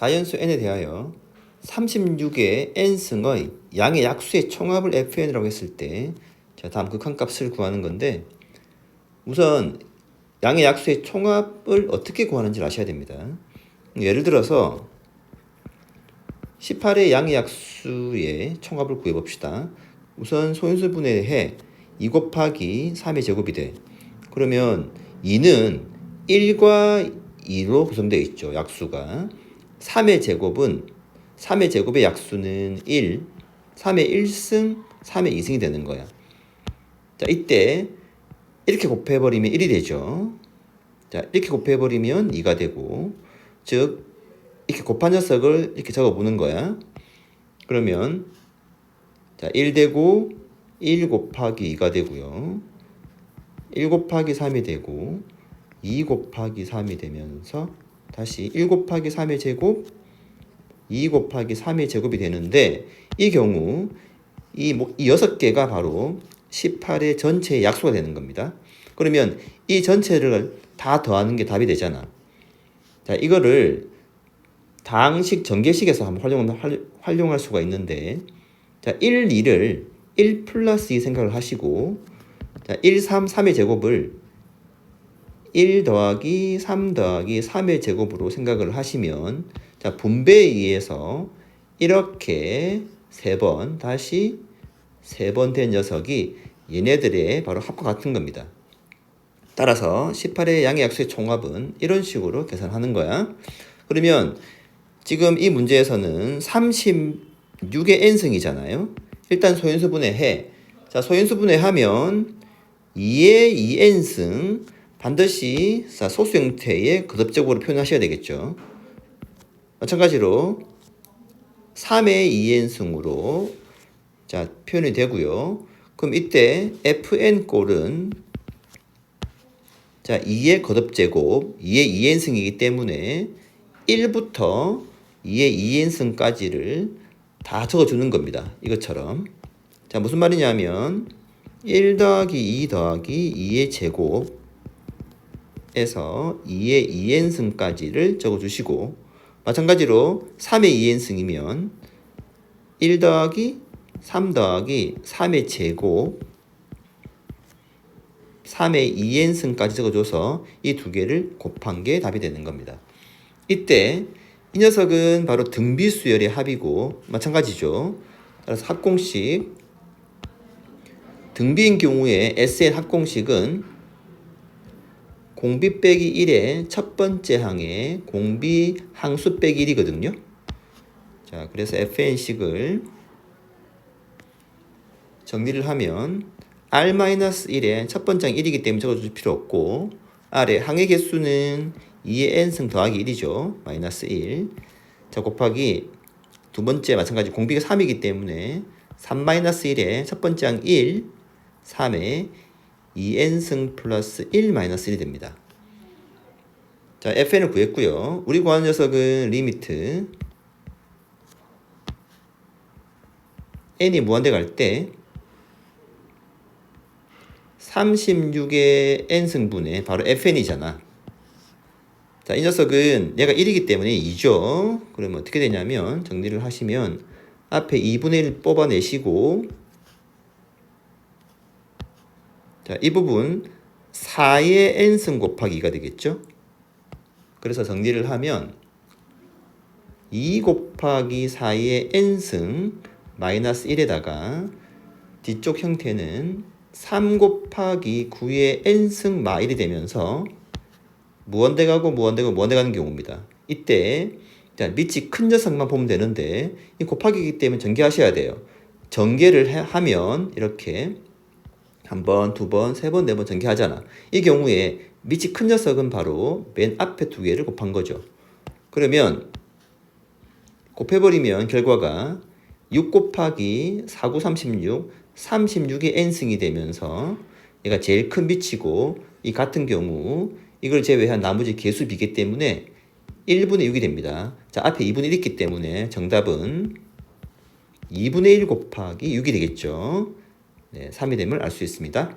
자연수 n에 대하여 36의 n승의 양의 약수의 총합을 fn이라고 했을 때 자, 다음 극한값을 구하는 건데 우선 양의 약수의 총합을 어떻게 구하는지 아셔야 됩니다. 예를 들어서 18의 양의 약수의 총합을 구해 봅시다. 우선 소인수분의 해2 곱하기 3의 제곱이 돼. 그러면 2는 1과 2로 구성되어 있죠. 약수가. 3의 제곱은 3의 제곱의 약수는 1, 3의 1승, 3의 2승이 되는 거야. 자, 이때 이렇게 곱해버리면 1이 되죠. 자, 이렇게 곱해버리면 2가 되고, 즉, 이렇게 곱한 녀석을 이렇게 적어보는 거야. 그러면, 자, 1 되고, 1 곱하기 2가 되고요. 1 곱하기 3이 되고, 2 곱하기 3이 되면서, 다시 1 곱하기 3의 제곱, 2 곱하기 3의 제곱이 되는데, 이 경우, 이, 뭐, 이 6개가 바로 18의 전체의 약수가 되는 겁니다. 그러면 이 전체를 다 더하는 게 답이 되잖아. 자, 이거를 다항식 전개식에서 한번 활용, 활용할 수가 있는데, 자, 1, 2를 1 플러스 2 생각을 하시고, 자, 1, 3, 3의 제곱을 1 더하기 3 더하기 3의 제곱으로 생각을 하시면, 자, 분배에 의해서 이렇게 세 번, 다시 세 번 된 녀석이 얘네들의 바로 합과 같은 겁니다. 따라서 18의 양의 약수의 총합은 이런 식으로 계산하는 거야. 그러면 지금 이 문제에서는 36의 n승이잖아요. 일단 소인수분해 해. 자, 소인수분해 하면 2의 2n승 반드시 소수 형태의 거듭적으로 표현하셔야 되겠죠. 마찬가지로 3의 2n승으로 자, 표현이 되고요. 그럼 이때 fn 꼴은 자, 2의 거듭제곱, 2의 2n승이기 때문에 1부터 2의 2n승까지를 다 적어주는 겁니다. 이것처럼. 자, 무슨 말이냐면 1 더하기 2 더하기 2의 제곱 에서 2의 2n승까지를 적어주시고 마찬가지로 3의 2n승이면 1 더하기 3 더하기 3의 제곱 3의 2n승까지 적어줘서 이 두 개를 곱한 게 답이 되는 겁니다. 이때 이 녀석은 바로 등비수열의 합이고 마찬가지죠. 따라서 합공식 등비인 경우에 SN 합공식은 공비 빼기 1의 첫 번째 항에 공비 항수 빼기 1이거든요. 자, 그래서 FN식을 정리를 하면 R-1의 첫 번째 항 1이기 때문에 적어줄 필요 없고 R의 항의 개수는 2의 n승 더하기 1이죠. 마이너스 1. 자, 곱하기 두 번째 마찬가지 공비가 3이기 때문에 3 마이너스 1의 첫 번째 항 1, 3의 2n승 플러스 1 마이너스 1이 됩니다. 자, fn을 구했고요. 우리 구하는 녀석은 리미트 n이 무한대 갈 때 36의 n승분의 바로 fn이잖아. 자, 이 녀석은 얘가 1이기 때문에 2죠. 그러면 어떻게 되냐면 정리를 하시면 앞에 2분의 1 뽑아내시고 자, 이 부분 4의 n승 곱하기 2가 되겠죠. 그래서 정리를 하면 2 곱하기 4의 n승 마이너스 1에다가 뒤쪽 형태는 3 곱하기 9의 n승 마 1이 되면서 무한대 가고 무한대 가고 무한대 가는 경우입니다. 이때 자, 밑이 큰 녀석만 보면 되는데 이 곱하기이기 때문에 전개하셔야 돼요. 전개를 하면 이렇게 한 번, 두 번, 세 번, 네 번 전개하잖아. 이 경우에 밑이 큰 녀석은 바로 맨 앞에 두 개를 곱한 거죠. 그러면 곱해버리면 결과가 6 곱하기 4, 9, 36, 36이 n승이 되면서 얘가 제일 큰 빛이고 이 같은 경우 이걸 제외한 나머지 개수 비기 때문에 1분의 6이 됩니다. 자, 앞에 2분의 1 있기 때문에 정답은 2분의 1 곱하기 6이 되겠죠. 네, 3이 됨을 알 수 있습니다.